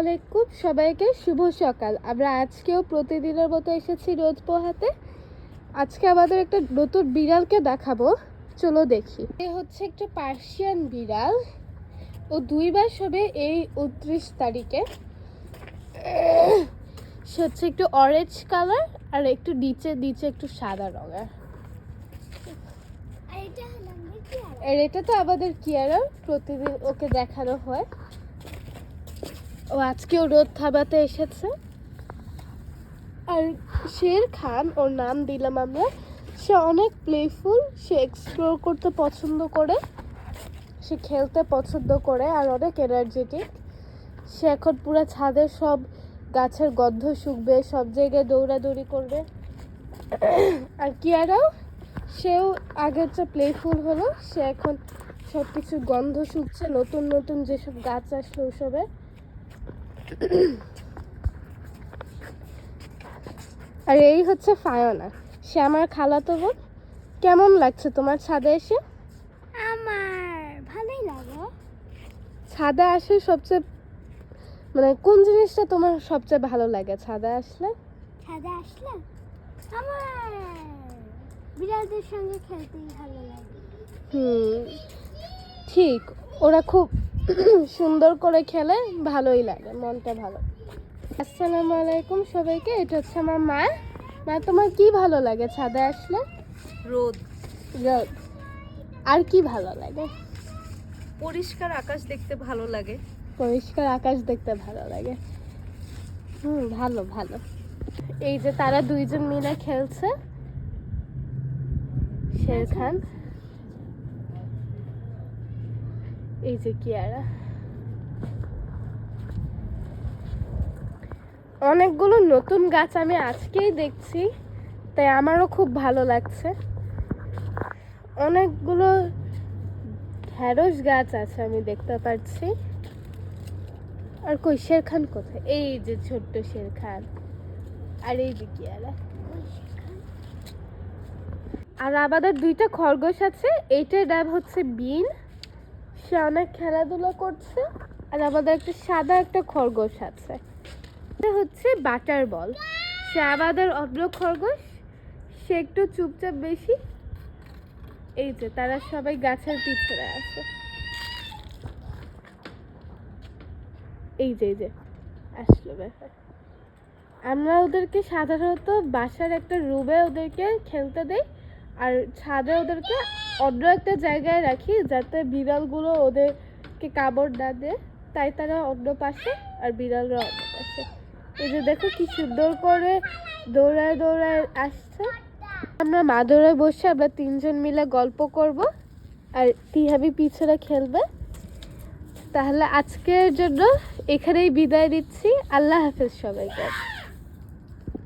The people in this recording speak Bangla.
আলাইকুম, সবাইকে শুভ সকাল। আমরা আজকেও প্রতিদিনের মতো এসেছি রোজ পোহাতে। আজকে আমাদের একটা নতুন বিড়ালকে দেখাবো। চলো দেখি। এ হচ্ছে একটা পার্সিয়ান বিড়াল ও দুই মাস হবে এই উনত্রিশ তারিখে। সে হচ্ছে একটু অরেঞ্জ কালার আর একটু নিচে নিচে একটু সাদা রঙের। আর এটা তো আমাদের কিয়ারা প্রতিদিন ওকে দেখানো হয়। ও আজকেও রোদ থাবাতে এসেছে। আর শের খান, ওর নাম দিলাম আমরা, সে অনেক প্লেফুল সে এক্সপ্লোর করতে পছন্দ করে, সে খেলতে পছন্দ করে, আর অনেক এনার্জেটিক সে এখন পুরো ছাদের সব গাছের গন্ধ শুকবে, সব জায়গায় দৌড়াদৌড়ি করবে। আর কিয়ারাও, সেও আগের চেয়ে প্লেফুল হলো, সে এখন সব কিছু গন্ধ শুকছে, নতুন নতুন যেসব গাছ আসলো ওসবে আর এই হচ্ছে ফায়না সে আমার খালাতো বোন। কেমন লাগছে তোমার ছাদে এসে? আমার ভালোই লাগে। ছাদে আসে সবচেয়ে মানে কোন জিনিসটা তোমার সবচেয়ে ভালো লাগে? ছাদে আসলে? ছাদে আসলে আমার বিড়ালদের সঙ্গে খেলতেই ভালো লাগে। হুম ঠিক। ওরা খুব সুন্দর করে খেলে ভালোই লাগে মনটা ভালো। আসসালামু আলাইকুম সবাইকে এটা হচ্ছে আমার মা। মা তোমার কি ভালো লাগে ছাদে আসলে? রোদ। রোদ। আর কি ভালো লাগে? পরিষ্কার আকাশ দেখতে ভালো লাগে। পরিষ্কার আকাশ দেখতে ভালো লাগে। হুম ভালো ভালো। এই যে তারা দুইজন মিলে খেলছে। শের খান এই যে কিয়ারা। অনেকগুলো নতুন গাছ আমি আজকেই দেখছি, তাই আমারও খুব ভালো লাগছে। অনেকগুলো ঢ্যাঁড়স গাছ আছে আমি দেখতে পাচ্ছি। আর কই শের খান কোথায়? এই যে ছোট্ট শের খান আর এই যে কিয়ারা। আর আমাদের দুইটা খরগোশ আছে, এইটার নাম হচ্ছে বিন। সে অনেক খেলাধুলা করছে আর আমাদের একটা সাদা একটা খরগোশ আছে। এটা হচ্ছে বাটার বল। সে আমাদের অন্য খরগোশ। সে একটু চুপচাপ বেশি। এই যে, তারা সবাই গাছের পিছনে আছে। এই যে এই যে, আসলো ব্যাপার। আমরা ওদেরকে সাধারণত বাসার একটা রুমে ওদেরকে খেলতে দেই। আর ছাদে ওদেরকে অন্য একটা জায়গায় রাখি যাতে বিড়ালগুলো ওদেরকে কামড় না দেয়। তাই তারা অন্য পাশে আর বিড়ালরা অন্য পাশে। এই যে দেখো কি সুন্দর করে দৌড়ায় দৌড়ায় আসছে। আমরা মাদুরে বসে আমরা তিনজন মিলে গল্প করব আর টিহাবি পিছনে খেলবে। তাহলে আজকের জন্য এখানেই বিদায় দিচ্ছি আল্লাহ হাফেজ সবাইকে।